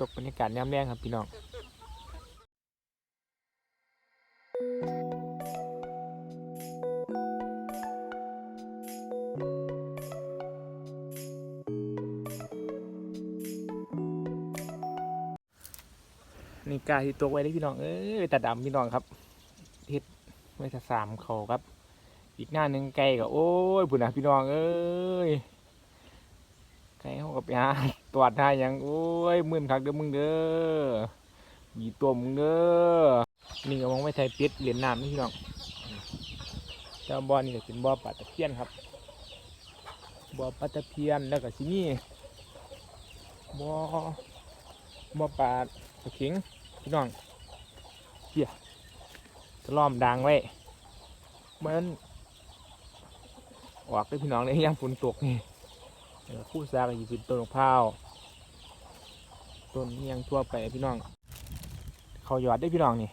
ตกบรรยากาศยามแรงครับพี่น้องนี่กาที่ตกไว้ได้พี่น้องเอ้ยแต่ดำพี่น้องครับเฮ็ดไว้แต่สามเขาครับ อีกหน้าหนึ่งไก่ก็โอ้ยพุ่นนะพี่น้องเอ้ย ก็ไปหาตรวจหาหยังโอ้ยมื่นคักเด้อมึงเด้อมีตัวมึงเด้อนี่ก็มองไม่ใช่เปิดเหรียญน้ำนี่พี่น้องเจ้าบ่อนี่ก็เป็นบ่อปลาตะเพียนครับบ่อปลาตะเพียนแล้วก็สิมีบ่อบ่อปลาตะเข็งพี่น้องเฮียจะล้อมดังไว้มันออกได้อพี่น้องเลยยังฝนตกนี่ คู่ซาก็จะเป็นต้นมะพร้าวต้นเฮียงทั่วไปพี่น้อง เขาหยอดได้พี่น้องนี่